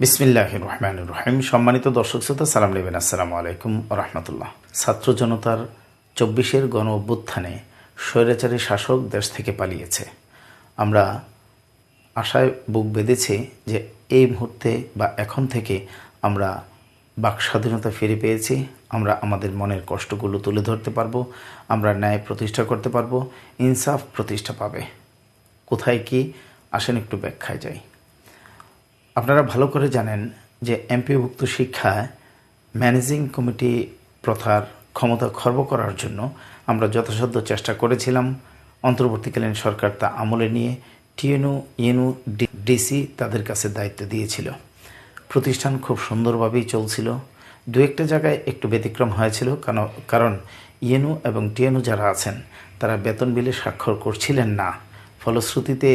বিসমিল্লাহ রহমান রহিম সম্মানিত দর্শক শ্রোতা, সালাম নেবেন আসসালামু আলাইকুম রহমতুল্লাহ। ছাত্র জনতার চব্বিশের গণ অভ্যুত্থানে স্বৈরাচারী শাসক দেশ থেকে পালিয়েছে। আমরা আশায় বুক বেঁধেছি যে এই মুহূর্তে বা এখন থেকে আমরা বাক স্বাধীনতা ফিরে পেয়েছি, আমরা আমাদের মনের কষ্টগুলো তুলে ধরতে পারব, আমরা ন্যায় প্রতিষ্ঠা করতে পারব, ইনসাফ প্রতিষ্ঠা পাবে। কোথায় কি, আসেন একটু ব্যাখ্যায় যাই। আপনারা ভালো করে জানেন যে এমপিভুক্ত শিক্ষায় ম্যানেজিং কমিটি প্রথার ক্ষমতা খর্ব করার জন্য আমরা যথাসাধ্য চেষ্টা করেছিলাম। অন্তর্বর্তীকালীন সরকার তা আমলে নিয়ে টিএনউ ইএনউ ডিসি তাদের কাছে দায়িত্ব দিয়েছিল। প্রতিষ্ঠান খুব সুন্দরভাবেই চলছিল। দু একটা জায়গায় একটু ব্যতিক্রম হয়েছিল, কারণ ইএনউ এবং টিএনউ যারা আছেন, তারা বেতন বিলে স্বাক্ষর করছিলেন না। ফলশ্রুতিতে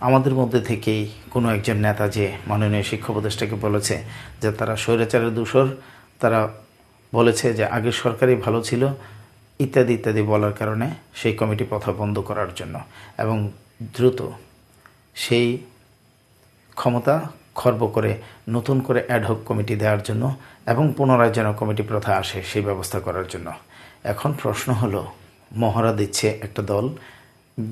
আমাদের মধ্যে থেকেই কোনো একজন নেতা যে মাননীয় শিক্ষা উপদেষ্টাকে বলেছে যে তারা স্বৈরাচারের দূষর, তারা বলেছে যে আগের সরকারই ভালো ছিল, ইত্যাদি ইত্যাদি বলার কারণে সেই কমিটি পথা বন্ধ করার জন্য। এবং দ্রুত সেই ক্ষমতা খর্ব করে নতুন করে অ্যাডহক কমিটি দেওয়ার জন্য এবং পুনরায় যেন কমিটি প্রথা আসে সেই ব্যবস্থা করার জন্য। এখন প্রশ্ন হলো, মহড়া দিচ্ছে একটা দল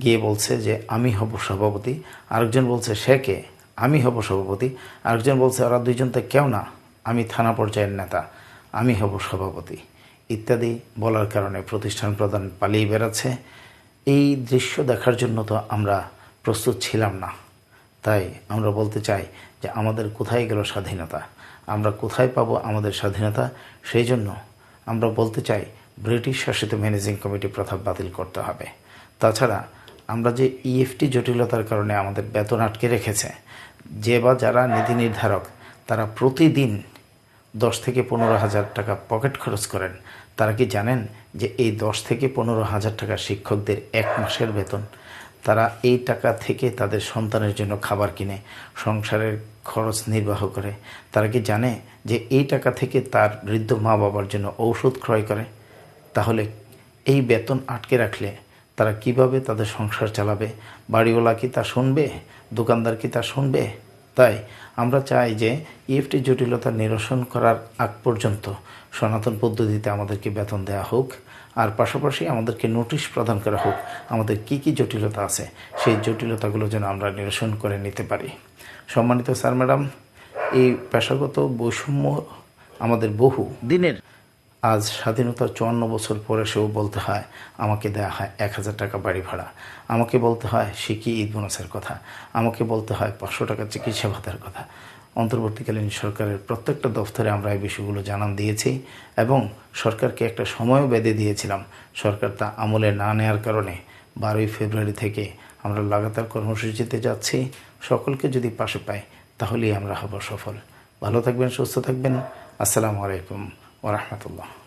গিয়ে বলছে যে, আমি হব সভাপতি। আরেকজন বলছে, সে কে? আমি হব সভাপতি। আরেকজন বলছে, ওরা দুইজন তো কেউ না। আমি থানা পর্যায়ের নেতা। আমি হব সভাপতি। ইত্যাদি বলার কারণে প্রতিষ্ঠান প্রধান পালিয়ে বেড়াচ্ছে। এই দৃশ্য দেখার জন্য তো আমরা প্রস্তুত ছিলাম না। তাই আমরা বলতে চাই যে, আমাদের কোথায় গেল স্বাধীনতা? আমরা কোথায় পাবো আমাদের স্বাধীনতা? সেই জন্য আমরা বলতে চাই, ব্রিটিশ শাসিত ম্যানেজিং কমিটি প্রথা বাতিল করতে হবে। তাছাড়া আমরা যে ইএফটি জটিলতার কারণে আমাদের বেতন আটকে রেখেছে, যে বা যারা নীতি নির্ধারক, তারা প্রতিদিন দশ থেকে পনেরো হাজার টাকা পকেট খরচ করেন। তারা কি জানেন যে এই দশ থেকে পনেরো হাজার টাকা শিক্ষকদের এক মাসের বেতন? তারা এই টাকা থেকে তাদের সন্তানের জন্য খাবার কিনে, সংসারের খরচ নির্বাহ করে। তারা কি জানে যে এই টাকা থেকে তার বৃদ্ধ মা বাবার জন্য ঔষধ ক্রয় করে? তাহলে এই বেতন আটকে রাখলে তারা কীভাবে তাদের সংসার চালাবে? বাড়িওয়ালা কি তা শুনবে? দোকানদার কি তা শুনবে? তাই আমরা চাই যে ইএফটি জটিলতা নিরসন করার আগ পর্যন্ত সনাতন পদ্ধতিতে আমাদেরকে বেতন দেওয়া হোক, আর পাশাপাশি আমাদেরকে নোটিশ প্রদান করা হোক, আমাদের কি কি জটিলতা আছে, সেই জটিলতাগুলো যেন আমরা নিরসন করে নিতে পারি। সম্মানিত স্যার, ম্যাডাম, এই পেশাগত বৈষম্য আমাদের বহু। দিনের আজ স্বাধীনতার চুয়ান্ন বছর পরে সেও বলতে হয়, আমাকে দেয়া হয় এক হাজার টাকা বাড়ি ভাড়া। আমাকে বলতে হয়, সে কি ঈদ বোনাসের কথা? আমাকে বলতে হয়, পাঁচশো টাকা চিকিৎসা ভাতার কথা। অন্তর্বর্তীকালীন সরকারের প্রত্যেকটা দফতরে আমরা এই বিষয়গুলো জানান দিয়েছি এবং সরকারকে একটা সময়ও বেঁধে দিয়েছিলাম। সরকার তা আমলে না নেওয়ার কারণে বারোই ফেব্রুয়ারি থেকে আমরা লাগাতার কর্মসূচিতে যাচ্ছি। সকলকে যদি পাশে পাই, তাহলেই আমরা হব সফল। ভালো থাকবেন, সুস্থ থাকবেন। আসসালামু আলাইকুম। ورحمة الله.